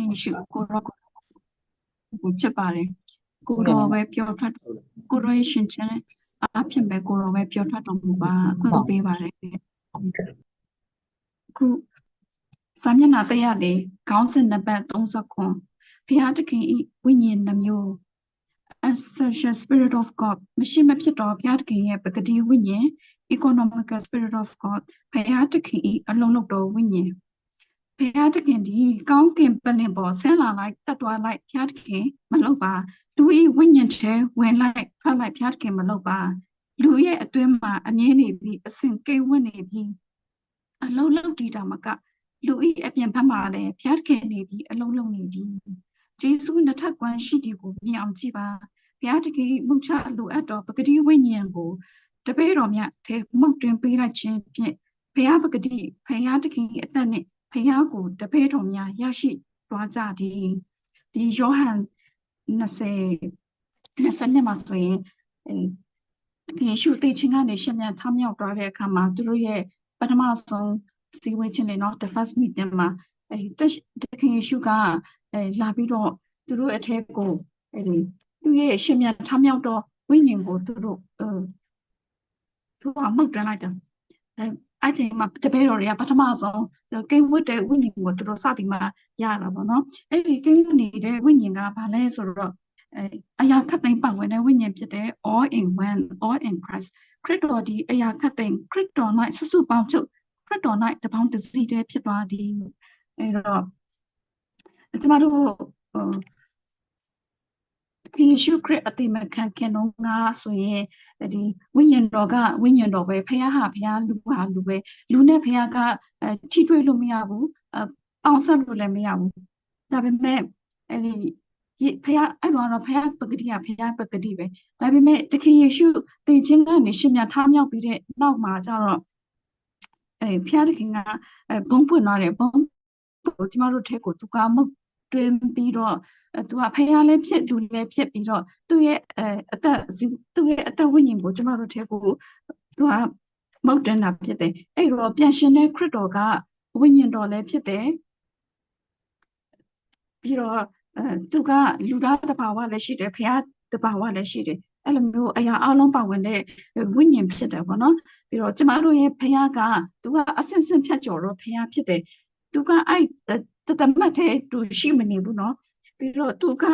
ခင်ယေရှုကိုရောကိုဖြစ်ပါတယ်ကိုရောပဲပြောထွက်ကိုရောရဲ့ရှင်ချင်းအဖြစ်ပဲကိုရောပဲပြောထွက်တော်မူပါခွင့်ပေးပါတယ်ခုစာမျက်နှာတက်ရတယ်ခေါင်းစဉ်နံပါတ်39ဘုရားသခင်ဤဝိညာဉ်နှမျိုး essential spirit of god မရှိမဖြစ်တော့ဘုရားသခင်ရဲ့ပဂတိဝိညာဉ် economical spirit of god ဘုရားသခင်ဤအလုံးလုံးတော်ဝိညာဉ် ဘုရားသခင်ဒီကောင်းကင်ပလင်ပေါ်ဆင်းလာလိုက်တတ်သွားလိုက်ဘုရားသခင်မလုပ်ပါလူဤဝိညာဉ်ထဲဝင်လိုက်ထွက်လိုက်ဘုရားသခင်မလုပ်ပါလူရဲ့အတွင်းမှာအမြင်နေပြီးအစဉ်ကိန်းဝင်နေပြီးအလုံးလုံးတည်တာမကလူဤအပြင်ဘက်မှာလည်းဘုရားသခင်နေပြီးအလုံးလုံးနေသည်ဂျေစုနှစ်ထပ်ကွမ်းရှိသည်ကိုမြင်အောင်ကြည့်ပါဘုရားတခင်မှုချလိုအပ်တော်ပဂတိဝိညာဉ်ကိုတပည့်တော်မြတ်ထဲမှုတ်တွင်ပေးလိုက်ခြင်းဖြင့်ဘုရားပဂတိဘုရားတခင်အသက်နှင့် ဘုရားကိုတပည့်တော်များရရှိသွားကြသည်ဒီယောဟန်20 20မှာဆိုရင်အဲယေရှုသိချင်းကနေရှင်မြန်ထမြောက်သွားတဲ့အခါမှာသူတို့ရဲ့ပထမဆုံးစီဝေးခြင်းတွေနော် the first meeting မှာအဲတခင်ယေရှုကအဲလာပြီးတော့သူတို့အထက်ကိုအဲဒီသူရဲ့ရှင်မြန်ထမြောက်တော့ဝိညာဉ်ကိုသူတို့အဲသူကမှုတ်တန်းလိုက်တယ်အဲ အဲ့ချိန်မှာတပည့်တော်တွေကပထမဆုံးကိန်းဝတ်တဲ့ဝိညာဉ်ကိုသူတို့စပြီးမှရတာပေါ့နော်အဲ့ဒီကိန်းဝတ်နေတဲ့ဝိညာဉ်ကဘာလဲဆိုတော့အဲအရာခတ်သိမ်းပတ်ဝင်တဲ့ဝိညာဉ်ဖြစ်တဲ့ all in one all in Christ ခရစ်တော်ဒီအရာခတ်သိမ်းခရစ်တော်၌ဆွဆွပေါင်းချုပ်ခရစ်တော်၌တပေါင်းတစည်းတည်းဖြစ်သွားသည်အဲ့တော့ကျမတို့ ဒီယေရှုခရစ်အတိမခံခင်တော့ငါဆိုရင်ဒီဝိညာဉ်တော်ကဝိညာဉ်တော်ပဲဖခင်ဟာဖခင်လူဟာလူပဲလူနဲ့ဖခင်ကထိတွေ့လို့မရဘူးအောင်ဆက်လို့လည်းမရဘူးဒါပေမဲ့အဲဒီဖခင်အဲ့တော့တော့ဖခင်ပဂတိကဖခင်ပဂတိပဲဒါပေမဲ့တခင်ယေရှုတင်ချင်းကနေရှင်မြထားမြောက်ပြီးတဲ့နောက်မှာကျတော့အဲဖခင်တခင်ကဘုံပွင့်သွားတယ်ဘုံကျမတို့ထဲကိုသူကမုတ် တွင်ပြီးတော့သူကဖះလည်းဖြစ်လူလည်းဖြစ်ပြီးတော့သူ့ရဲ့အသက်သူ့ရဲ့အသက်ဝိညာဉ်ကိုကျမတို့ထဲကိုသူကမုတ်တွင်တာဖြစ်တယ်အဲ့တော့ပြန်ရှင်တဲ့ခရစ်တော်ကဝိညာဉ်တော်လည်းဖြစ်တယ်ပြီးတော့အဲသူကလူသားတဘာဝလည်းရှိတယ်ဖះတဘာဝလည်းရှိတယ်အဲ့လိုမျိုးအရာအလုံးပါဝင်တဲ့ဝိညာဉ်ဖြစ်တယ်ပေါ့နော်ပြီးတော့ကျမတို့ရဲ့ဖះကသူကအဆင့်ဆင့်ဖြတ်ကျော်တော့ဖះဖြစ်တယ်သူကအဲ့ တသမတ်တဲ့သူရှိမနေဘူးနော်ပြီးတော့သူက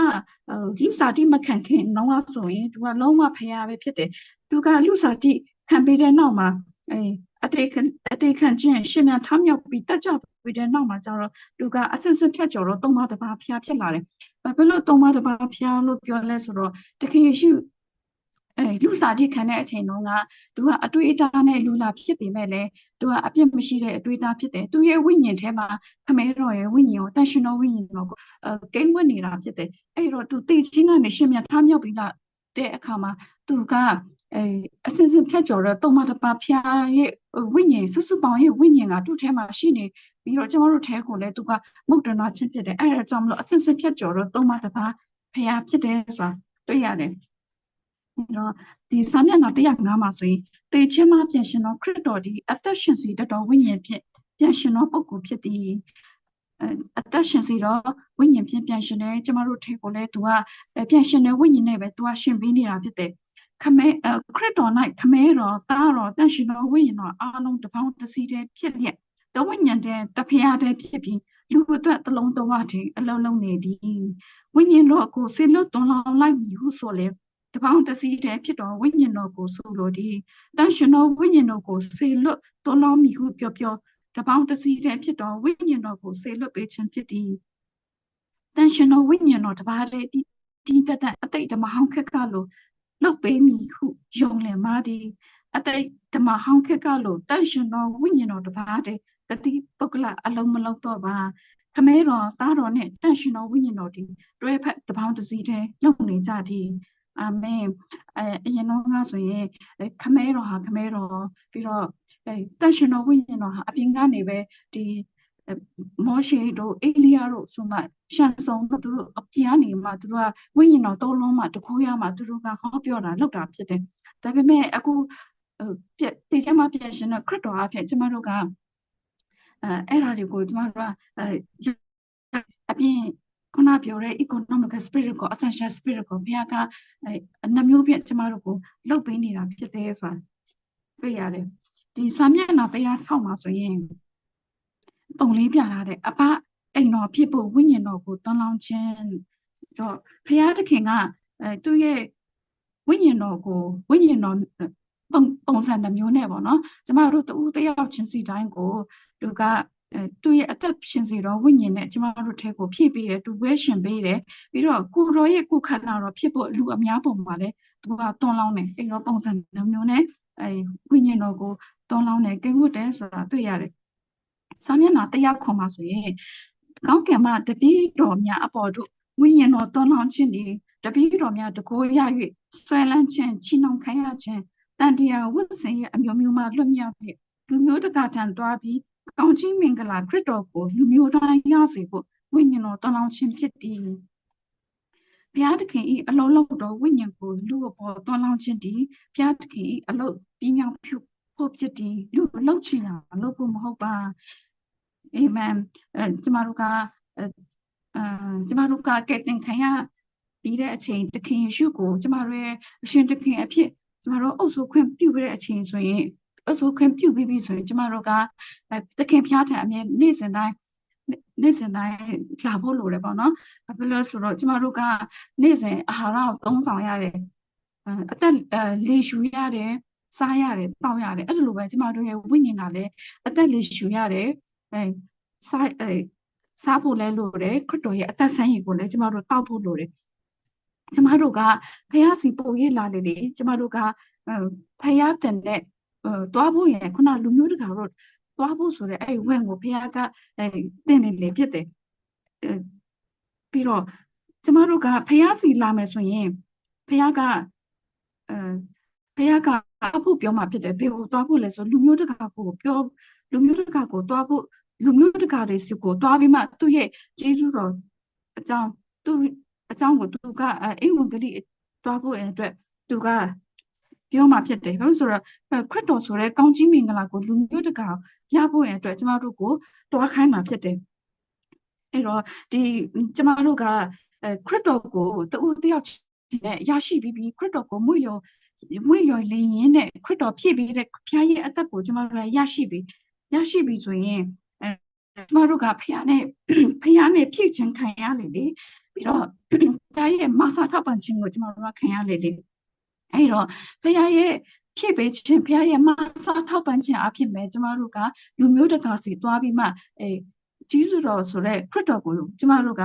လူစာတိမခံခင်တော့ဆိုရင်သူကလုံးဝဖျားပဲဖြစ်တယ်သူကလူစာတိခံပြီးတဲ့နောက်မှာအဲအတေခံအတေခံခြင်းရှင်မြန်ထမြောက်ပြီးတက်ကြပြီးတဲ့နောက်မှာကျတော့သူကအစစ်စစ်ဖြတ်ကျော်တော့သုံးပါးတပါးဖျားဖြစ်လာတယ်ဘာဖြစ်လို့သုံးပါးတပါးဖျားလို့ပြောလဲဆိုတော့တခင်ယေရှု အဲလူစားတိခံတဲ့အချိန်တုန်းကသူကအတွေ့အတာနဲ့လူလာဖြစ်ပေမဲ့လည်းသူကအပြစ်မရှိတဲ့အတွေ့အတာဖြစ်တယ်သူရဲ့ဝိညာဉ်ထဲမှာခမဲတော်ရဲ့ဝိညာဉ်ကိုတန်ရှင်တော်ဝိညာဉ်တော်ကိုအဲကိန်းဝတ်နေတာဖြစ်တယ်အဲ့တော့သူသိချင်းကနေရှင်မြတ်ထားမြောက်ပြီးလာတဲ့အခါမှာသူကအဲအစင်စင်ဖြတ်ကျော်တော့တုံမတပါဖျားရဲ့ဝိညာဉ်စုစုပေါင်းရဲ့ဝိညာဉ်ကသူ့ထဲမှာရှိနေပြီးတော့ကျမတို့ထဲကိုလည်းသူကမုတ်တနာချင်းဖြစ်တယ်အဲ့ဒါကြောင့်မလို့အစင်စင်ဖြတ်ကျော်တော့တုံမတပါဖျားဖြစ်တယ်ဆိုတာတွေ့ရတယ် တော့ဒီစာမျက်နှာ105မှာဆိုရင်တေချင်းမှပြန်ရှင်တော်ခရစ်တော်ဒီအသက်ရှင်စီတတော်ဝိညာဉ်ဖြင့်ပြန်ရှင်တော်ပုဂ္ဂိုလ်ဖြစ်သည်အသက်ရှင်စီတော့ဝိညာဉ်ဖြင့်ပြန်ရှင်တယ်ကျမတို့ထဲကိုလည်းသူကပြန်ရှင်တဲ့ဝိညာဉ်နဲ့ပဲသူကရှင်ပေးနေတာဖြစ်တယ်ခမဲခရစ်တော်၌ခမဲတော်သားတော်တန်ရှင်တော်ဝိညာဉ်တော်အားလုံးတစ်ပေါင်းတစ်စီးတည်းဖြစ်လျက်တဝိညာဉ်တည်းတဖျားတည်းဖြစ်ပြီးလူအတွက်တလုံးတော်ဝတည်းအလုံးလုံးနေသည်ဝိညာဉ်တော်ကိုဆေလွတ်တွန်လောင်းလိုက်ပြီဟုဆိုလေ တပေါင်းတစည်းတည်းဖြစ်တော်ဝိညာဉ်တော်ကိုဆိုလိုသည်တန်ရှင်တော်ဝိညာဉ်တော်ကိုစေလွတ်တော်လောမီဟုပြောပြောတပေါင်းတစည်းတည်းဖြစ်တော်ဝိညာဉ်တော်ကိုစေလွတ်ပေးခြင်းဖြစ်သည်တန်ရှင်တော်ဝိညာဉ်တော်တပါးလေဒီဒီတတအတိတ်ဓမ္မဟောင်းခက်ကလို့လုတ်ပေးမည်ဟုယုံလင်မာသည်အတိတ်ဓမ္မဟောင်းခက်ကလို့တန်ရှင်တော်ဝိညာဉ်တော်တပါးတဲ့တတိပုဂ္ဂလအလုံးမလုံးတော့ပါခမဲတော်သားတော်နဲ့တန်ရှင်တော်ဝိညာဉ်တော်ဒီတွဲဖက်တပေါင်းတစည်းတည်းလုံနေကြသည် အာမင်အဲအရင်တော့ကဆိုရင်ခမဲတော်ဟာခမဲတော်ပြီးတော့အဲတန်ရှင်တော်ဝိညာဉ်တော်ဟာအပြင်ကနေပဲဒီမောရှေတို့အေလိယတို့ဆိုမှရှန်ဆုံတို့သူတို့အပြင်ကနေမှသူတို့ကဝိညာဉ်တော်သုံးလုံးမှတခုရမှသူတို့ကဟောပြောတာလောက်တာဖြစ်တယ်ဒါပေမဲ့အခုပြတေချာမပြရှင်တော့ခရစ်တော်အဖြစ်ကျမတို့ကအဲအဲ့ဒါတွေကိုကျမတို့ကအဲအပြင် ခုနပြောတဲ့ economic spirit ကို essential spirit ကိုဘုရားကအဲနှမျိုးဖြင့်ကျမတို့ကိုလှုပ်ပေးနေတာဖြစ်တယ်ဆိုတာတွေ့ရတယ်ဒီစာမျက်နှာတရားဆောက်မှာဆိုရင်ပုံလေးပြထားတဲ့အဖအိမ်တော်ဖြစ်ဖို့ဝိညာဉ်တော်ကိုတွန်းလောင်းခြင်းတော့ဘုရားသခင်ကအဲသူ့ရဲ့ဝိညာဉ်တော်ကိုဝိညာဉ်တော်ပုံပုံစံတစ်မျိုးနဲ့ပေါ့နော်ကျမတို့တူတယောက်ချင်းစီတိုင်းကိုသူက သူ့ရဲ့အသက်ရှင်စီတော်ဝိညာဉ်နဲ့ကျမတို့ထဲကိုဖြည့်ပေးတယ်သူဝဲရှင်ပေးတယ်ပြီးတော့ကိုရောရဲ့ကိုခန္ဓာတော်ဖြစ်ဖို့လူအများပုံမှာလဲသူကတွန်းလောင်းတယ်အဲ့တော့ပုံစံမျိုးနဲ့အဲဝိညာဉ်တော်ကိုတွန်းလောင်းတယ်ကိန်းဝတ်တယ်ဆိုတာတွေ့ရတယ်စာမျက်နှာတရားခွန်မှာဆိုရင်ကောင်းကင်မှာတပည့်တော်များအပေါ်တို့ဝိညာဉ်တော်တွန်းလောင်းခြင်းဒီတပည့်တော်များတကိုးရ၍ဆွဲလန်းခြင်းချီနှောင်ခံရခြင်းတန်တရားဝတ်စင်ရဲ့အမျိုးမျိုးမှလွတ်မြောက်ပြီးလူမျိုးတကာထံသွားပြီး ကောင်းချီးမင်္ဂလာခရစ်တော်ကိုလူမျိုးတိုင်းရစေဖို့ဝိညာဉ်တော်တွန်းလောင်းခြင်းဖြစ်သည်ဘုရားသခင်ဤအလုံးလုံးတော်ဝိညာဉ်ကိုလူအပေါ်တွန်းလောင်းခြင်းဒီဘုရားသခင်ဤအလုံးပြင်းမြောက်ဖြူဖို့ဖြစ်သည်လူအလုံးချင်တာလုပ်ဖို့မဟုတ်ပါအာမင်အဲကျမတို့ကအဲကျမတို့ကကဲ့တင်ခံရပြီးတဲ့အချိန်သခင်ယေရှုကိုကျမတို့ရဲ့အရှင်သခင်အဖြစ်ကျမတို့အုပ်စိုးခွင့်ပြုခဲ့တဲ့အချိန်ဆိုရင် အစိုးခွင့်ပြုပြီးပြီဆိုရင်ကျမတို့ကသခင်ဖျားထံအမြဲနေ့စဉ်တိုင်းနေ့စဉ်တိုင်းလာဖို့လိုတယ်ပေါ့နော်။ဘာဖြစ်လို့ဆိုတော့ကျမတို့ကနေ့စဉ်အာဟာရကိုသုံးဆောင်ရတယ်။အသက်လေရှူရတယ်။စားရတယ်တောက်ရတယ်အဲ့လိုပဲကျမတို့ရဲ့ဝိညာဉ်ကလည်းအသက်လေရှူရတယ်အဲစားအဲစားဖို့လဲလိုတယ်ခရစ်တော်ရဲ့အသက်ဆန်းရည်ကိုလည်းကျမတို့တောက်ဖို့လိုတယ်ကျမတို့ကဖះစီပုံရိပ်လာလေလေကျမတို့ကဖះတဲ့နဲ့တွား ဖို့ရင်ခုနလူမျိုးတကာတော့တွားဖို့ဆိုတဲ့အဲ့ဝင့်ကိုဖះကအဲတင်နေလေဖြစ်တယ်ပြီးတော့ကျမတို့ကဖះစီလာမယ်ဆိုရင်ဖះကအဲဖះကအဖို့ပြောမှဖြစ်တယ်ဘယ်ကိုတွားဖို့လဲဆိုလူမျိုးတကာကိုပြောလူမျိုးတကာကိုတွားဖို့လူမျိုးတကာတွေစီကိုတွားပြီးမှသူ့ရဲ့ဂျေဇုတော်အကြောင်းသူ့အကြောင်းကိုသူကအိမ်ဝင်ကလေးတွားဖို့အတွက်သူက ပြောမှဖြစ်တယ်ဘာလို့ဆိုတော့ခရစ်တော်ဆိုတဲ့ကောင်းကြီးမင်္ဂလာကိုလူမျိုးတကာရဖို့ရအတွက်ကျမတို့ကိုတွားခိုင်းမှဖြစ်တယ်အဲ့တော့ဒီကျမတို့ကခရစ်တော်ကိုတူတယောက်နဲ့ရရှိပြီးပြီးခရစ်တော်ကိုမွေရောမွေရောလင်းရင်းနဲ့ခရစ်တော်ဖြည့်ပြီးတဲ့ဖျားရဲ့အသက်ကိုကျမတို့ရရှိပြီးရရှိပြီးဆိုရင်အဲကျမတို့ကဖျားနဲ့ဖျားနဲ့ဖြည့်ခြင်းခံရလေလေပြီးတော့ဖျားရဲ့မဆာထောက်ပံ့ခြင်းကိုကျမတို့ကခံရလေလေ အဲ့တော့ဖျားရဲ့ဖြည့်ပေးခြင်းဖျားရဲ့မဆာထောက်ပံ့ခြင်းအဖြစ်မဲ့ကျမတို့ကလူမျိုးတကာစီသွားပြီးမှအဲဂျေဇုတော်ဆိုတဲ့ခရစ်တော်ကိုကျမတို့က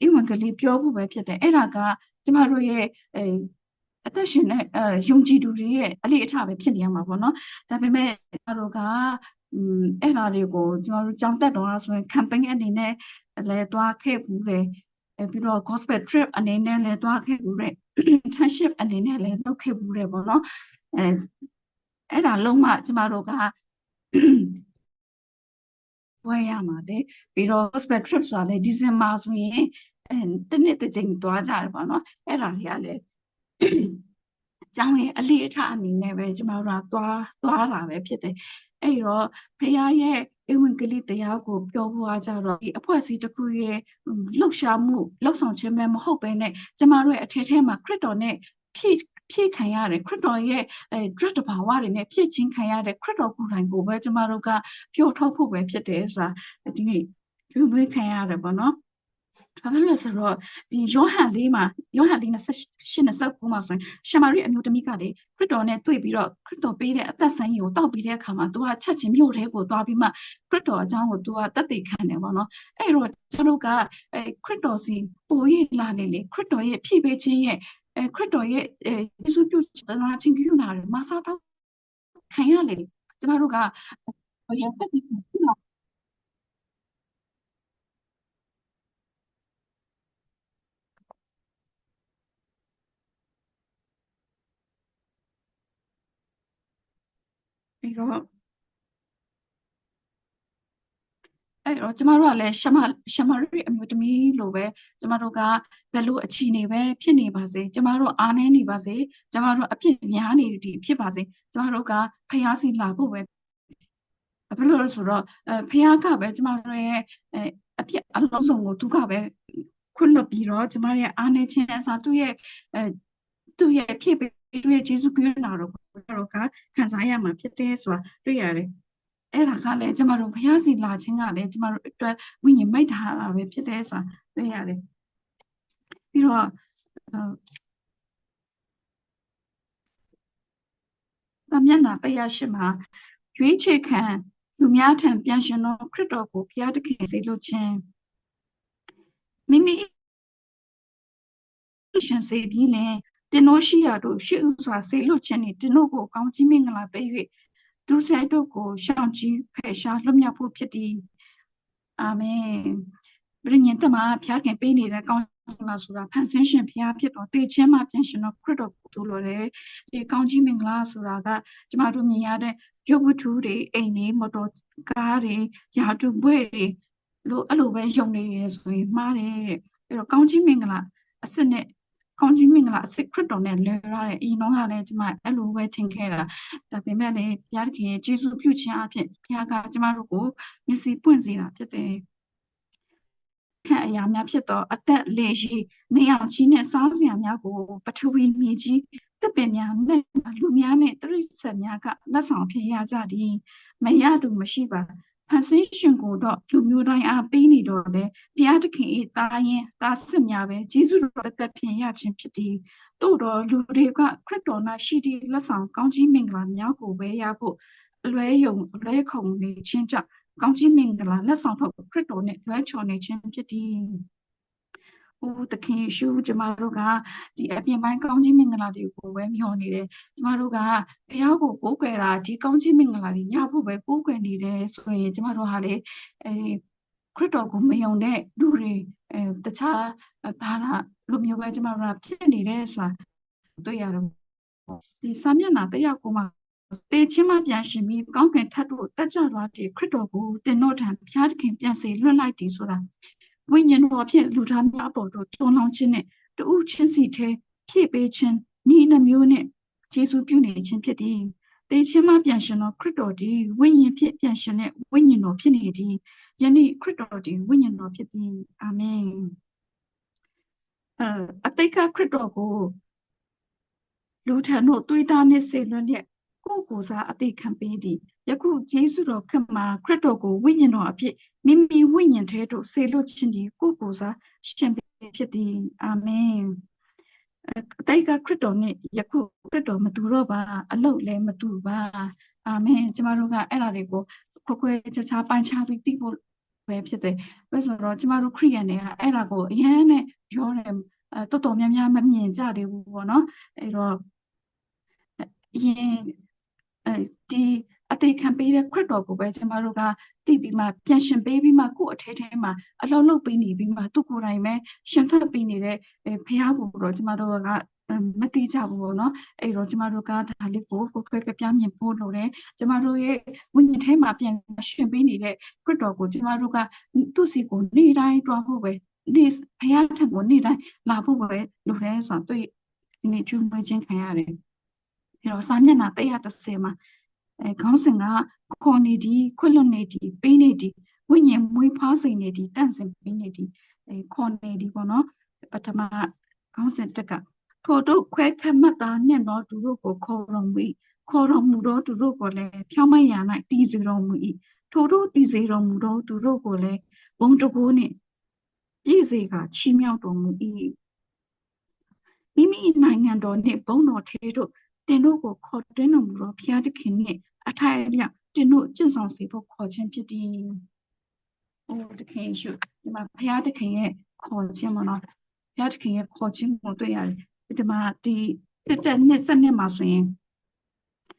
အင်္ဂလိပ်ပြောဖို့ပဲဖြစ်တယ်အဲ့ဒါကကျမတို့ရဲ့အဲအသက်ရှင်တဲ့အဲယုံကြည်သူတွေရဲ့အလေးအထားပဲဖြစ်နေရမှာပေါ့နော်ဒါပေမဲ့ကျမတို့ကอืมအဲ့ဒါတွေကိုကျွန်တော်တို့ကြောင်းတက်တော့ဆိုရင် campaign အနေနဲ့လည်းတွားခဲ့ဘူးတယ်အဲပြီးတော့ gospel trip အနေနဲ့လည်းတွားခဲ့ဘူးတယ် internship အနေနဲ့လည်းလုပ်ခဲ့ဘူးတယ်ပေါ့နော်အဲအဲ့ဒါလုံးဝကျမတို့ကဝယ်ရမှာလေပြီးတော့ gospel trip ဆိုတာလေဒီဇင်ဘာဆိုရင်အဲတနေ့တစ်ချိန်တွားကြတယ်ပေါ့နော်အဲ့ဒါတွေကလည်းကျောင်းရဲ့အလေးအထားအနေနဲ့ပဲကျမတို့ကသွားသွားတာပဲဖြစ်တယ်အဲ့တော့ဖခင်ရဲ့ ဧဝံဂေလိတရားကိုပြောဖို့အားကြတော့ဒီအဖွဲ့အစည်းတစ်ခုရဲ့လှုပ်ရှားမှုလှုပ်ဆောင်ခြင်းပဲမဟုတ်ပဲနဲ့ကျမတို့ရဲ့အထက်ထဲမှာခရစ်တော်နဲ့ဖြည့်ဖြည့်ခံရတယ်ခရစ်တော်ရဲ့အဲ dread တဘာဝတွေနဲ့ဖြည့်ချင်းခံရတဲ့ခရစ်တော်ကိုယ်တိုင်ကိုပဲကျမတို့ကပြောထုတ်ဖို့ပဲဖြစ်တယ်ဆိုတာဒီနေ့ပြုမွေးခံရတယ်ပေါ့နော် ဘာဖြစ်လို့ဆိုတော့ဒီယောဟန်လေးမှာယောဟန်လေး28 29မှာဆိုရင်ရှမာရိအမျိုးသမီးကလေခရစ်တော်နဲ့တွေ့ပြီးတော့ခရစ်တော်ပေးတဲ့အသက်ဆန်းကြီးကိုတောက်ပြီးတဲ့အခါမှာသူကချက်ချင်းမြို့ထဲကိုသွားပြီးမှခရစ်တော်အကြောင်းကိုသူကတက်တည်ခံတယ်ပေါ့နော်အဲ့တော့ကျွန်တော်ကအဲခရစ်တော်စီပိုရလာနေလေခရစ်တော်ရဲ့ဖြည့်ပေးခြင်းရဲ့အဲခရစ်တော်ရဲ့အဲယေရှုပြုတနာချင်းပြုနာတယ်မဆာတော့ခံရလေကျမတို့ကဘယ်ရဖက်ပြီးပြီး တော့အဲ့တော့ကျမတို့ကလည်းရှမရှမရိအမျိုးသမီးလိုပဲကျမတို့ကဘယ်လိုအခြေအနေပဲဖြစ်နေပါစေကျမတို့အားနည်းနေပါစေကျမတို့အဖြစ်များနေဒီဖြစ်ပါစေကျမတို့ကဖျားစီလာဖို့ပဲဘယ်လိုလဲဆိုတော့အဲဖျားကပဲကျမတို့ရဲ့အဖြစ်အလုံးစုံကိုသူကပဲခွင့်လွှတ်ပြီးတော့ကျမတို့ရဲ့အားနေခြင်းအစားသူ့ရဲ့အဲသူ့ရဲ့ဖြစ်ပြီး သူ့ရဲ့ဂျေဇုကရုဏာတော်ကိုကျွန်တော်ကခံစားရမှာဖြစ်တယ်ဆိုတာတွေ့ရတယ်အဲ့ဒါကလည်းကျမတို့ဘုရားစီလာခြင်းကလည်းကျမတို့အတွက်ဝိညာဉ်မိတ်ထားတာပဲဖြစ်တယ်ဆိုတာတွေ့ရတယ်ပြီးတော့တမျက်နာ108မှာရွေးချယ်ခံလူများထံပြန်ရှင်သောခရစ်တော်ကိုဘုရားသခင်စေလို့ခြင်းမိမိရှင်စေပြီးလင် တင်တို့ရှိရတို့ရှိဥစွာစေလို့ခြင်းနှင့်တင်တို့ကိုကောင်းကြီးမင်္ဂလာပေး၍ဒုစရိုက်တို့ကိုရှောင်ကြီးဖယ်ရှားလွတ်မြောက်ဖို့ဖြစ်သည်အာမင်ပြည့်ညင်တမဖျားခင်ပေးနေတဲ့ကောင်းလာဆိုတာဖန်ဆင်းရှင်ဖျားဖြစ်တော့တေချင်းမှပြန်ရှင်တော့ခရစ်တော်ကိုဆိုလိုတယ်ဒီကောင်းကြီးမင်္ဂလာဆိုတာကကျမတို့မြင်ရတဲ့ရုပ်ဝတ္ထုတွေအိမ်တွေမော်တော်ကားတွေယာတုဘွဲ့တွေလို့အဲ့လိုပဲယုံနေရဆိုရင်မှားတယ်တဲ့အဲ့တော့ကောင်းကြီးမင်္ဂလာအစ်စ်နဲ့ ကောင်းကြီးမင်္ဂလာအစ်စ်ခရစ်တော်နဲ့လွယ်ရတယ်အရင်တော့ကလည်းကျမအဲ့လိုပဲထင်ခဲ့တာဒါပေမဲ့လည်းဘုရားသခင်ရဲ့ကျေးဇူးပြုခြင်းအဖြစ်ဘုရားကကျမတို့ကိုမျက်စိပွင့်စေတာဖြစ်တယ်ခန့်အရာများဖြစ်သောအသက်လေရှိနေအောင်ကြီးနဲ့စားစရာများကိုပထဝီမြေကြီးတပ်ပင်များနဲ့လူများနဲ့တရိစ္ဆာန်များကလက်ဆောင်ဖြစ်ရကြသည်မရသူမရှိပါ ဖန်ဆင်းရှင်ကိုတော့လူမျိုးတိုင်းအားပေးနေတော့လေဘုရားသခင်၏တာရင်တာစစ်များပဲဂျေဇုတော်တက်ဖြင့်ရခြင်းဖြစ်သည်တို့တော့လူတွေကခရစ်တော်၌ရှိသည့်လက်ဆောင်ကောင်းကြီးမင်္ဂလာများကိုပဲရဖို့အလွဲယုံအလွဲခုံနေခြင်းကြောင့်ကောင်းကြီးမင်္ဂလာလက်ဆောင်ထုတ်ခရစ်တော်နဲ့လွဲချော်နေခြင်းဖြစ်သည်။ အိုးသခင်ယေရှုကျမတို့ကဒီအပြင်ပိုင်းကောင်းကြီးမင်္ဂလာတွေကိုပဲမျှော်နေတယ်။ကျမတို့ကဘုရားကိုကိုးကွယ်တာဒီကောင်းကြီးမင်္ဂလာတွေရဖို့ပဲကိုးကွယ်နေတယ်ဆိုရင်ကျမတို့ဟာလေအဲခရစ်တော်ကိုမယုံတဲ့လူတွေအဲတခြားဘာသာလူမျိုးပဲကျမတို့ကဖြစ်နေတယ်ဆိုတာတွေ့ရတယ်။ဒီစာမျက်နှာတယောက်ကိုမှတေချင်းမှပြန်ရှင်ပြီးကောင်းကင်ထက်တို့တက်ကြွသွားတဲ့ခရစ်တော်ကိုတင်တော့ထံဘုရားသခင်ပြန်စေလွတ်လိုက်တည်ဆိုတာ ဝိညာဉ်တော်ဖြင့်လူသားများအပေါ်သို့တွန်းလောင်းခြင်းနဲ့တူးချင်းစီထဲဖြည့်ပေးခြင်းဤနှမျိုးနဲ့ယေရှုပြုနေခြင်းဖြစ်သည်တေချင်းမှပြန်ရှင်သောခရစ်တော်သည်ဝိညာဉ်ဖြင့်ပြန်ရှင်တဲ့ဝိညာဉ်တော်ဖြစ်နေသည်ယနေ့ခရစ်တော်သည်ဝိညာဉ်တော်ဖြစ်သည်အာမင်အဲအတိတ်ကခရစ်တော်ကိုလူထံတို့တွေးတာနှင့်စေလွှတ်လျက် ကိုယ်ကိုယ်စားအသိခံပေးသည်ယခုယေရှုတော်ခတ်မှာခရစ်တော်ကိုဝိညာဉ်တော်အဖြစ်မိမိဝိညာဉ်ထဲသို့ဆေလွတ်ခြင်းဒီကိုယ်ကိုယ်စားရှင်ဖြစ်သည်အာမင်အတိတ်ကခရစ်တော်နဲ့ယခုခရစ်တော်မတူတော့ပါအလုတ်လည်းမတူပါအာမင်ကျမတို့ကအဲ့ဒါတွေကိုခွခွဲချာချာပိုင်းခြားပြီးသိဖို့ပဲဖြစ်တယ်။ဒါဆိုတော့ကျမတို့ခရိယန်တွေကအဲ့ဒါကိုအရန်နဲ့ပြောတယ်အဲတော်တော်များများမမြင်ကြသေးဘူးပေါ့နော်။အဲ့တော့အရင် အဲဒီအသေးခံပေးတဲ့ခရစ်တော်ကိုပဲကျမတို့ကသိပြီးမှပြန်ရှင်ပေးပြီးမှကိုယ့်အထဲထဲမှာအလုံးလုံးပေးနေပြီးမှသူကိုယ်တိုင်ပဲရှင်ဖတ်ပေးနေတဲ့ဖះကိုတော့ကျမတို့ကမသိကြဘူးပေါ့နော်အဲ့တော့ကျမတို့ကဒါလေးကိုကိုခွဲပြပြမြင်ဖို့လိုတယ်ကျမတို့ရဲ့ဝိညာဉ်ထဲမှာပြန်ရှင်ပေးနေတဲ့ခရစ်တော်ကိုကျမတို့ကသူ့စီကိုနေ့တိုင်းတွားဖို့ပဲနေ့ဖះထံကိုနေ့တိုင်းလာဖို့ပဲလိုတယ်ဆိုတော့တွေ့နေကျူးမွေးခြင်းခံရတယ် အဲ့တော့စာမျက်နှာ130မှာအဲခေါင်းစဉ်ကခေါ်နေဒီခွလွတ်နေဒီပေးနေဒီဝိညာဉ်မွေးဖွားစိန်နေဒီတန့်စင်ပေးနေဒီအဲခေါ်နေဒီပေါ့နော်ပထမခေါင်းစဉ်တက်ကထို့တို့ခွဲခတ်မှတ်သားနှင့်တော့သူတို့ကိုခေါ်တော်မူ၏ခေါ်တော်မူတော့သူတို့ကိုလည်းဖြောင်းမရ၌တည်စေတော်မူ၏ထို့တို့တည်စေတော်မူတော့သူတို့ကိုလည်းဘုံတကိုးနှင့်ပြည့်စေကချီးမြှောက်တော်မူ၏မိမိနိုင်ငံတော်နှင့်ဘုံတော်ထဲတို့ တင်တို့ကိုခေါ်တွင်းတော်မူသောဘုရားသခင်နှင့်အထိုက်အလျောက်တင်တို့ကျင့်ဆောင်စေဖို့ခေါ်ခြင်းဖြစ်သည်။အိုးသခင်ရှုဒီမှာဘုရားသခင်ရဲ့ခေါ်ခြင်းမနော်ဘုရားသခင်ရဲ့ခေါ်ခြင်းကိုတွေ့ရတယ်။ဒီမှာဒီတက်တက်နှစ်ဆက်နှစ်မှာဆိုရင်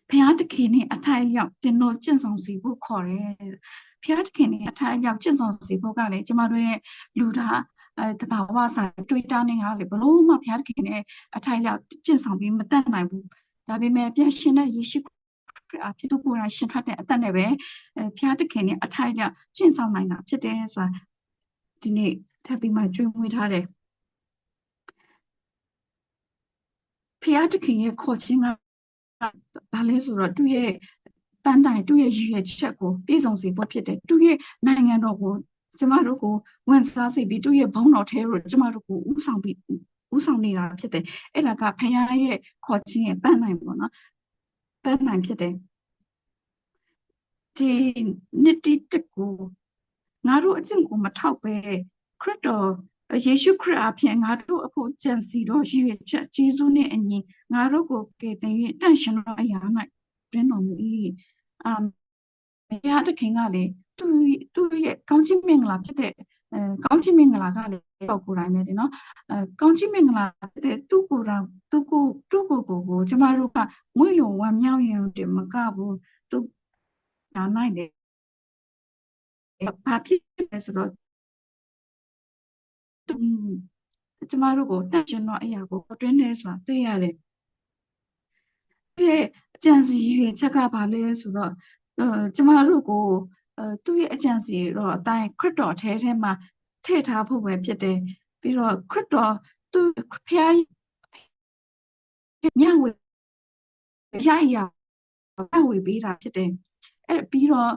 ဘုရားသခင်နဲ့အထိုက်အလျောက်တင်တို့ကျင့်ဆောင်စေဖို့ခေါ်တယ်။ဘုရားသခင်နဲ့အထိုက်အလျောက်ကျင့်ဆောင်စေဖို့ကလည်းကျမတို့ရဲ့လူသားအဲတဘာဝစာတွေ့တာနေကလေဘလို့မှဘုရားသခင်နဲ့အထိုက်အလျောက်ကျင့်ဆောင်ပြီးမတတ်နိုင်ဘူး ဒါပေမဲ့ပြန်ရှင်တဲ့ယေရှုအဖြစ်တို့ကိုယ်တိုင်ရှင်ထွက်တဲ့အသက်နဲ့ပဲအဲဖျားတခင်နဲ့အထိုက်အကျင့်ဆောင်နိုင်တာဖြစ်တယ်ဆိုတာဒီနေ့ထပ်ပြီးမှကြွေးမွေးထားတယ်ဖျားတခင်ရဲ့ခေါ်ခြင်းကဘာလဲဆိုတော့သူ့ရဲ့တန်တိုင်သူ့ရဲ့ရည်ရွယ်ချက်ကိုပြည့်စုံစေဖို့ဖြစ်တယ်သူ့ရဲ့နိုင်ငံတော်ကိုကျမတို့ကိုဝန်စားစိတ်ပြီးသူ့ရဲ့ဘုံတော်ထဲကိုကျမတို့ကိုဥဆောင်ပြီး ဥဆောင်နေတာဖြစ်တယ်အဲ့ဒါကဖခင်ရဲ့ခေါ်ခြင်းရဲ့ပန်းနိုင်ပေါ့နော်ပန်းနိုင်ဖြစ်တယ်ဒီနှစ်တိတက်ကိုငါတို့အကျင့်ကိုမထောက်ပဲခရစ်တော်ယေရှုခရစ်အဖင်ငါတို့အဖို့ကြံစီတော်ရည်ရွယ်ချက်ဂျေဇုနှင့်အညီငါတို့ကိုကယ်တင်၍တန်ရှင်တော်အရာ၌တွင်တော်မူ၏အာဘုရားသခင်ကလေသူသူရဲ့ကောင်းချီးမင်္ဂလာဖြစ်တဲ့ အဲကောင်းချီးမင်္ဂလာကလေပေါ့ကိုယ်တိုင်ပဲဒီနော်အဲကောင်းချီးမင်္ဂလာဖြစ်တဲ့သူ့ကိုယ်တော်သူ့ကိုသူ့ကိုယ်ကိုကိုကျမတို့ကမွေးလျော်ဝမ်းမြောက်ရင်တမကဘူးသူဒါနိုင်တယ်ဘာဖြစ်လဲဆိုတော့ကျမတို့ကိုတန်ရှင်တော့အရာကိုတွင်းနေဆိုတာတွေ့ရတယ်။ဒီအကြံစီရွေချက်ကဘာလဲဆိုတော့ကျမတို့ကို သူ့ရဲ့အကြံစီတော့အတိုင်းခရစ်တော်ထဲထဲမှာထည့်ထားဖို့ပဲဖြစ်တယ်။ပြီးတော့ခရစ်တော်သူဖျားညဝေရရညဝေပေးတာဖြစ်တယ်။အဲ့ပြီးတော့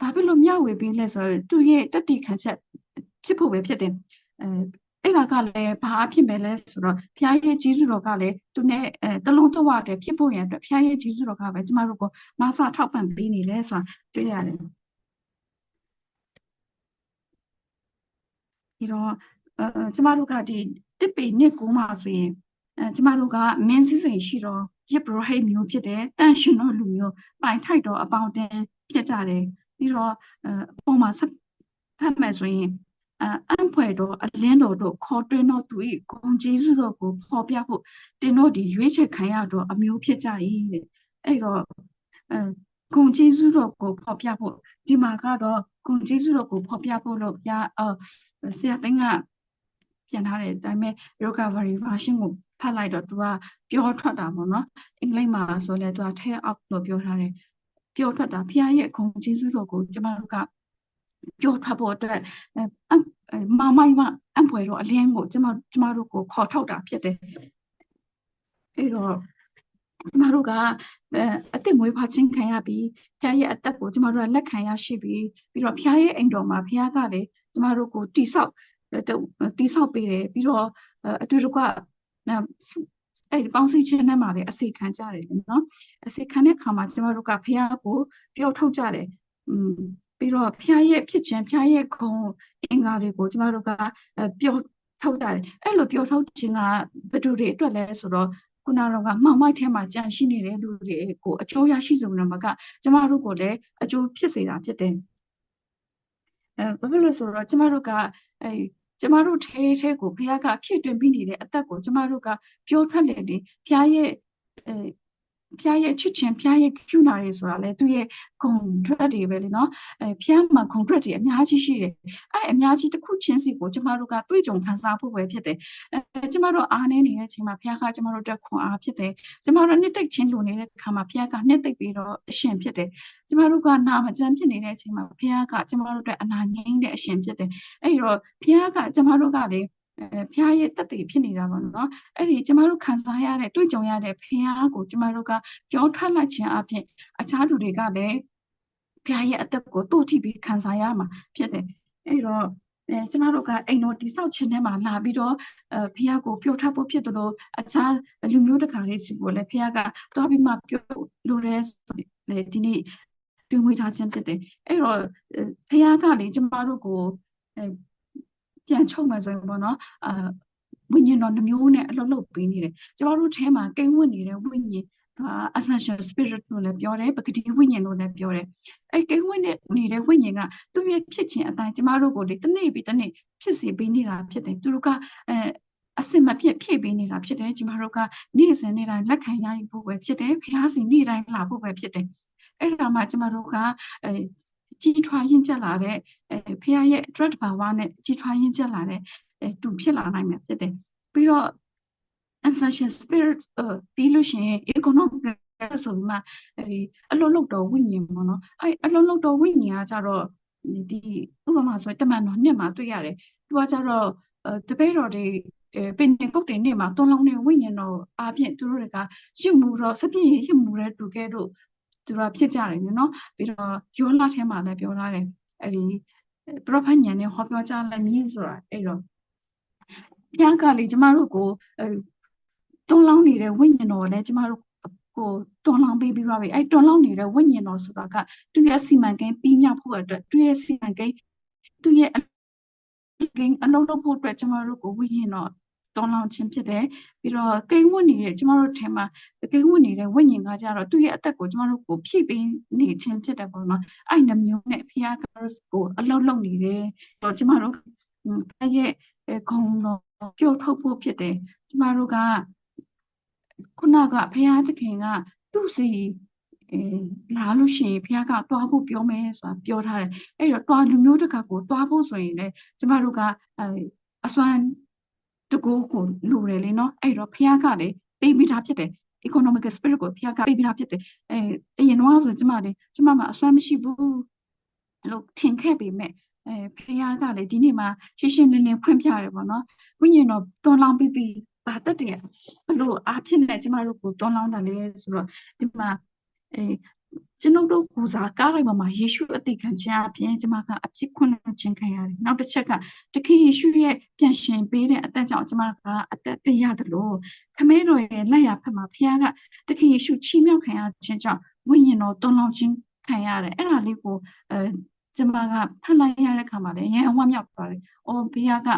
ဘာဖြစ်လို့မျှဝေပေးလဲဆိုတော့သူ့ရဲ့တတိခံချက်ဖြစ်ဖို့ပဲဖြစ်တယ်အဲအဲ့ဒါကလည်းဘာအဖြစ်ပဲလဲဆိုတော့ဖျားရဲ့ကြီးစုတော်ကလည်းသူနဲ့အဲတလုံးတော့ဝတယ်ဖြစ်ဖို့ရန်အတွက်ဖျားရဲ့ကြီးစုတော်ကပဲကျမတို့ကိုမဆာထောက်ပံ့ပေးနေလဲဆိုတာတွေ့ရတယ် ဒီတော့အဲကျမတို့ကဒီတစ်ပေနှစ်ကိုမှဆိုရင်အဲကျမတို့ကမင်းစည်းစိမ်ရှိတော့ရစ်ဘရဟိတ်မျိုးဖြစ်တယ်တန်ရှင်တော်လူမျိုးပိုင်ထိုက်တော်အပေါင်းတင်ဖြစ်ကြတယ်ပြီးတော့အပေါ်မှာဆက်ဖတ်မယ်ဆိုရင်အံဖွယ်တော်အလင်းတော်တို့ခေါ်တွင်တော်သူ၏ဂုံကျေးဇူးတော်ကိုဖော်ပြဖို့တင်တို့ဒီရွေးချယ်ခံရတော့အမျိုးဖြစ်ကြ၏တဲ့အဲ့တော့ အဲဂုံကျေးဇူးတော်ကိုဖော်ပြဖို့ဒီမှာကတော့ဂုံကျေးဇူးတော်ကိုဖော်ပြဖို့လို့ပြအော်ဆရာတင်းကပြန်ထားတယ်ဒါပေမဲ့ recovery version ကိုဖတ်လိုက်တော့သူကပြောထွက်တာပေါ့နော်အင်္ဂလိပ်မှာဆိုလဲသူက tear out လို့ပြောထားတယ်ပြောထွက်တာဖခင်ရဲ့ဂုဏ်ကျေးဇူးတော်ကိုကျမတို့ကပြောထွက်ဖို့အတွက်မမိုင်းမအံဖွယ်တော့အလင်းကိုကျမကျမတို့ကိုခေါ်ထုတ်တာဖြစ်တယ်အဲ့တော့ ကျမတို့ကအစ်စ်မွေးဖွားခြင်းခံရပြီးဖခင်ရဲ့အသက်ကိုကျမတို့ကလက်ခံရရှိပြီးပြီးတော့ဖခင်ရဲ့အိမ်တော်မှာဖခင်ကလည်းကျမတို့ကိုတိဆောက်တိဆောက်ပေးတယ်ပြီးတော့အတူတကွအဲ့ဒီပေါင်းစည်းခြင်းနဲ့မှာပဲအစီခံကြတယ်နော်အစီခံတဲ့ခါမှာကျမတို့ကဖះကိုပြောထုတ်ကြတယ်อืมပြီးတော့ဖះရဲ့ဖြစ်ခြင်းဖះရဲ့ခုံအင်္ဂါတွေကိုကျမတို့ကပြောထုတ်ကြတယ်အဲ့လိုပြောထုတ်ခြင်းကဘယ်သူတွေအတွက်လဲဆိုတော့ ခုနကတော့မှောင်မိုက်ထဲမှာကြံရှိနေတဲ့လူတွေကိုအကျိုးရရှိစုံနံပါတ်ကကျမတို့ကိုလည်းအကျိုးဖြစ်စေတာဖြစ်တယ်အဲဘာဖြစ်လို့ဆိုတော့ကျမတို့ကအဲကျမတို့ထဲထဲကိုဘုရားကဖြစ်တွင်ပြီးနေတဲ့အသက်ကိုကျမတို့ကပြောထွက်လေလေဘုရားရဲ့အဲ ဖျားရဲ့ချစ်ချင်းဖျားရဲ့ကျူနာတွေဆိုတာလေသူရဲ့ဂုံဒရက်တွေပဲလေနော်အဲဖျားမှာဂုံဒရက်တွေအများကြီးရှိတယ်အဲအများကြီးတစ်ခုချင်းစီကိုကျမတို့ကတွေ့ကြုံခံစားဖို့ပဲဖြစ်တယ်အဲကျမတို့အားနေနေတဲ့အချိန်မှာဖျားကကျမတို့တက်ခွန်အားဖြစ်တယ်ကျမတို့နှစ်သိပ်ချင်းလိုနေတဲ့ခါမှာဖျားကနှစ်သိပ်ပြီးတော့အရှင်ဖြစ်တယ်ကျမတို့ကနာမကျန်းဖြစ်နေတဲ့အချိန်မှာဖျားကကျမတို့အတွက်အနာငြိမ်းတဲ့အရှင်ဖြစ်တယ်အဲ့ဒီတော့ဖျားကကျမတို့ကလေ အဲဖះရဲ့တက်တည်ဖြစ်နေတာပေါ့နော်အဲ့ဒီကျမတို့ခံစားရတဲ့တွေ့ကြုံရတဲ့ဖះကိုကျမတို့ကပြောထွက်လိုက်ခြင်းအပြင်အခြားသူတွေကလည်းဖះရဲ့အသက်ကိုတို့ထိပြီးခံစားရမှာဖြစ်တယ်အဲ့တော့အဲကျမတို့ကအိမ်တော်တိဆောက်ခြင်းထဲမှာလာပြီးတော့အဲဖះကိုပြောထွက်ဖို့ဖြစ်တယ်လို့အခြားလူမျိုးတကာလေးစီကိုလည်းဖះကတွားပြီးမှပြောလို့ရဲလေဒီနေ့တွင်ဝေထားခြင်းဖြစ်တယ်အဲ့တော့ဖះကလေကျမတို့ကိုအဲ ပြန်ချုပ်မယ်ဆိုရင်ပေါ့နော်အာဝိညာဉ်တော်နှမျိုးနဲ့အလုပ်လုပ်ပေးနေတယ်ကျမတို့ထဲမှာကိန်းဝင်နေတဲ့ဝိညာဉ် ascension spirit လို့လည်းပြောတယ်ပဂတိဝိညာဉ်လို့လည်းပြောတယ်အဲကိန်းဝင်နေတဲ့ဝိညာဉ်ကသူရဲ့ဖြစ်ခြင်းအတိုင်းကျမတို့ကိုလေတနေ့ပြီးတနေ့ဖြစ်စေပေးနေတာဖြစ်တယ်သူတို့ကအဲအစင်မဖြစ်ဖြည့်ပေးနေတာဖြစ်တယ်ကျမတို့ကနေ့စဉ်နေ့တိုင်းလက်ခံရယူဖို့ပဲဖြစ်တယ်ဖျားစီနေ့တိုင်းလာဖို့ပဲဖြစ်တယ်အဲ့ဒါမှကျမတို့ကအဲ ကြီးထွားရင့်ကျက်လာတဲ့အဲဖခင်ရဲ့ threat ဘာဝနဲ့ကြီးထွားရင့်ကျက်လာတဲ့အဲသူဖြစ်လာနိုင်မှာဖြစ်တယ်ပြီးတော့ ancestral spirit ပြီးလို့ရှိရင် economic ဆိုမှအဲဒီအလုံးလုံးတော်ဝိညာဉ်ပေါ့နော်အဲအလုံးလုံးတော်ဝိညာဉ်ကကြတော့ဒီဥပမာဆိုတမန်တော်နှစ်မှာတွေ့ရတယ်သူကကြတော့တပည့်တော်တွေပင်ကုတ်တွေနေမှာတွန်းလောင်းနေဝိညာဉ်တော်အားဖြင့်သူတို့တွေကရစ်မှုတော့စပြည့်ရစ်မှုတဲ့သူကဲတို့ သူတို့ဖြစ်ကြတယ်နော်ပြီးတော့ယောလာထဲမှာလည်းပြောထားတယ်အဲ့ဒီပရောဖက်ညံနဲ့ဟောပြောကြလိုက်မည်ဆိုတာအဲ့တော့ဘုရားကလေကျမတို့ကိုအဲတွန်းလောင်းနေတဲ့ဝိညာဉ်တော်လည်းကျမတို့ကိုတွန်းလောင်းပေးပြီးတော့ပြီအဲ့တွန်းလောင်းနေတဲ့ဝိညာဉ်တော်ဆိုတာကသူရဲ့စီမံကိန်းပြီးမြောက်ဖို့အတွက်သူရဲ့စီမံကိန်းသူရဲ့ကိန်းအလုံးလုံးဖို့အတွက်ကျမတို့ကိုဝိညာဉ်တော် တွန်းလောင်းခြင်းဖြစ်တယ်ပြီးတော့ကိန်းဝတ်နေတဲ့ကျမတို့ထဲမှာကိန်းဝတ်နေတဲ့ဝိညာဉ်ကကြတော့သူ့ရဲ့အသက်ကိုကျမတို့ကိုဖြည့်ပေးနေခြင်းဖြစ်တယ်ပေါ့နော်အဲ့နှမျိုးနဲ့ဖခင်ကိုအလုံးလုံးနေတယ်တော့ကျမတို့ဖခင်ရဲ့ခုံတော်ပြုတ်ထုတ်ဖို့ဖြစ်တယ်ကျမတို့ကခုနကဖခင်သခင်ကသူ့စီအဲလာလို့ရှိရင်ဖခင်ကတွားဖို့ပြောမယ်ဆိုတာပြောထားတယ်အဲ့တော့တွားလူမျိုးတစ်ခါကိုတွားဖို့ဆိုရင်လည်းကျမတို့ကအအစွမ်း တကူကိုလူတယ်လေနော်အဲ့တော့ဖခင်ကလည်းပေးပြီးသားဖြစ်တယ် economic spirit ကိုဖခင်ကပေးပြီးသားဖြစ်တယ်အဲအရင်တော့ဆိုကျမလေကျမမှာအစွမ်းမရှိဘူးလို့ထင်ခဲ့ပေမဲ့အဲဖခင်ကလည်းဒီနေ့မှာရှင်းရှင်းလင်းလင်းဖွင့်ပြရတယ်ပေါ့နော်ဝိညာဉ်တော်တွန်းလောင်းပြီးပြီးဘာတက်တယ်ဘလို့အားဖြင့်လည်းကျမတို့ကိုတွန်းလောင်းတယ်လေဆိုတော့ဒီမှာအဲ ကျွန်ုပ်တို့ကိုစားကားလိုက်ပေါ်မှာယေရှုအသိခံခြင်းအပြင်ကျွန်မကအဖြစ်ခွင့်ခြင်းခံရတယ်။နောက်တစ်ချက်ကတခင်ယေရှုရဲ့ပြန်ရှင်ပေးတဲ့အသက်ကြောင့်ကျွန်မကအသက်တရသလိုခမဲတော်ရဲ့လက်ရဖက်မှာဖခင်ကတခင်ယေရှုချီးမြှောက်ခံရခြင်းကြောင့်ဝိညာဉ်တော်တွန်းလောင်းခြင်းခံရတယ်။အဲ့ဒါလေးကိုအဲကျွန်မကဖတ်လိုက်ရတဲ့ခါမှာလည်းရန်အဝမ်းမြောက်သွားတယ်။အော်ဘုရားက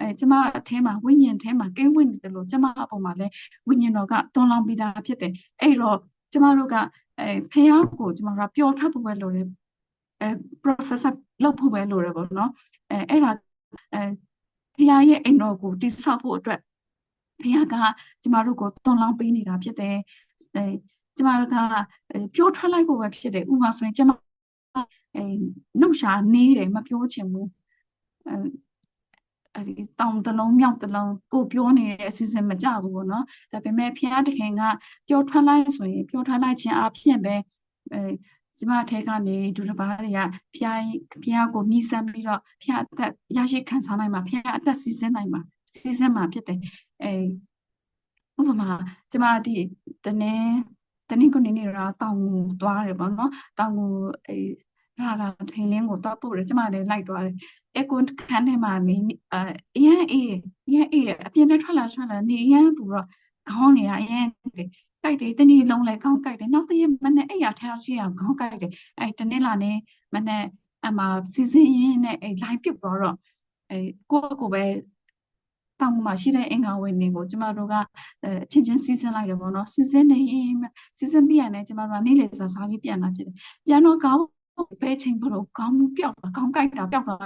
အဲကျမအထဲမှာဝိညာဉ်ထဲမှာကိန်းဝင်နေတယ်လို့ကျမအပေါ်မှာလည်းဝိညာဉ်တော်ကတွန်းလောင်းပြီးသားဖြစ်တယ်။အဲ့တော့ကျမတို့က အဲဖះကိုကျမတို့ကပျော်ထွက်ဖို့ပဲလိုတယ်အဲ professor လုပ်ဖို့ပဲလိုတယ်ပေါ့နော်အဲအဲ့ဒါအဲဖះရဲ့အိမ်တော်ကိုတိဆောက်ဖို့အတွက်ဖះကကျမတို့ကိုတွန်းလောင်းပေးနေတာဖြစ်တယ်အဲကျမတို့ကပျော်ထွက်လိုက်ဖို့ပဲဖြစ်တယ်ဥပမာဆိုရင်ကျမအဲနှုတ်ရှာနေတယ်မပြောချင်ဘူးအဲ အဲဒီတောင်တလုံးမြောက်တလုံးကိုပြောနေတဲ့အစီအစဉ်မကြဘူးပေါ့နော်ဒါပေမဲ့ဖျားတခင်ကပြောထွက်လိုက်ဆိုရင်ပြောထွက်လိုက်ခြင်းအဖြစ်ပဲအဲကျမထဲကနေဒုတစ်ပါးတွေကဖျားဖျားကိုမြည်ဆန်းပြီးတော့ဖျားအသက်ရရှိခံစားနိုင်မှာဖျားအသက်စီစဉ်နိုင်မှာစီစဉ်မှာဖြစ်တယ်အဲဥပမာကျမဒီတနေ့တနေ့ကိုနေနေတော့တောင်ကိုသွားတယ်ပေါ့နော်တောင်ကိုအဲ ရာရာထင်းလင်းကိုတော့ပို့တယ်ကျမလည်းလိုက်သွားတယ်အဲကွန်ခန်းထဲမှာနေအရန်အေးရန်အေးအပြင်ထဲထွက်လာထွက်လာနေရန်ပူတော့ခေါင်းနေရအရန်ကြိုက်တယ်တနေ့လုံးလဲခေါင်းကြိုက်တယ်နောက်တရက်မနေ့အဲ့ရထားရှိအောင်ခေါင်းကြိုက်တယ်အဲ့တနေ့လာနေမနေ့အမစီစဉ်ရင်းနဲ့အဲ့ line ပြုတ်တော့တော့အဲ့ကိုယ့်ကိုယ်ပဲတောင်မှာရှိတဲ့အင်္ဂါဝင်တွေကိုကျမတို့ကအချင်းချင်းစီစဉ်လိုက်တယ်ပေါ့နော်စီစဉ်နေစီစဉ်ပြရတယ်ကျမတို့ကနေ့လေစာစားပြီးပြန်လာဖြစ်တယ်ပြန်တော့ကောင်း ဘယ်ချိန်ဘလို့ခေါင်းမူပျောက်တာခေါင်းကိုက်တာပျောက်တာ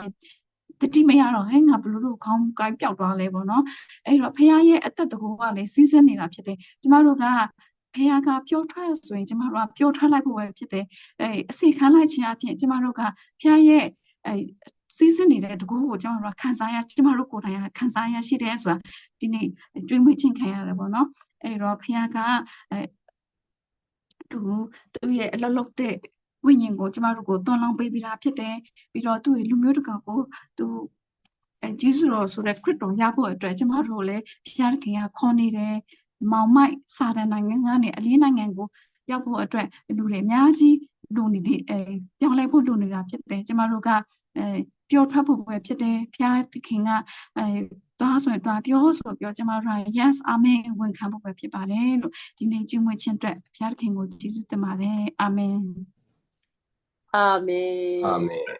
တတိမရတော့ဟဲ့ငါဘလို့လို့ခေါင်းကိုက်ပျောက်သွားလဲပေါ့နော်အဲ့တော့ဖခင်ရဲ့အသက်တကူကလည်းစီးစင်းနေတာဖြစ်တယ်ကျမတို့ကဖခင်ကပြောထွက်ဆိုရင်ကျမတို့ကပြောထွက်လိုက်ဖို့ပဲဖြစ်တယ်အဲအစီခံလိုက်ခြင်းအပြင်ကျမတို့ကဖခင်ရဲ့အဲစီးစင်းနေတဲ့တကူကိုကျမတို့ကခံစားရကျမတို့ကိုယ်တိုင်ကခံစားရရှိတယ်ဆိုတာဒီနေ့ကြွေးမွေးခြင်းခံရတယ်ပေါ့နော်အဲ့တော့ဖခင်ကအဲသူသူရဲ့အလုပ်လုပ်တဲ့ ဝိညာဉ်ကိုကျမတို့ကိုတွန်းလောင်းပေးပြီးသားဖြစ်တယ်ပြီးတော့သူ့ရဲ့လူမျိုးတကာကိုသူအဲဂျေဇုတော်ဆိုတဲ့ခရစ်တော်ရဖို့အတွက်ကျမတို့လည်းဖျားခင်ကခေါ်နေတယ်မောင်မိုက်စာတန်နိုင်ငံကနေအလင်းနိုင်ငံကိုရောက်ဖို့အတွက်လူတွေအများကြီးလူနေဒီအဲပြောင်းလဲဖို့လူနေတာဖြစ်တယ်ကျမတို့ကအဲပျော်ထွက်ဖို့ပဲဖြစ်တယ်ဖျားခင်ကအဲသွားဆိုရင်သွားပြောဆိုပြောကျမတို့က yes amen ဝန်ခံဖို့ပဲဖြစ်ပါတယ်လို့ဒီနေ့ကျွေးမွေးခြင်းအတွက်ဖျားခင်ကိုကျေးဇူးတင်ပါတယ် amen အာမင်အာမင်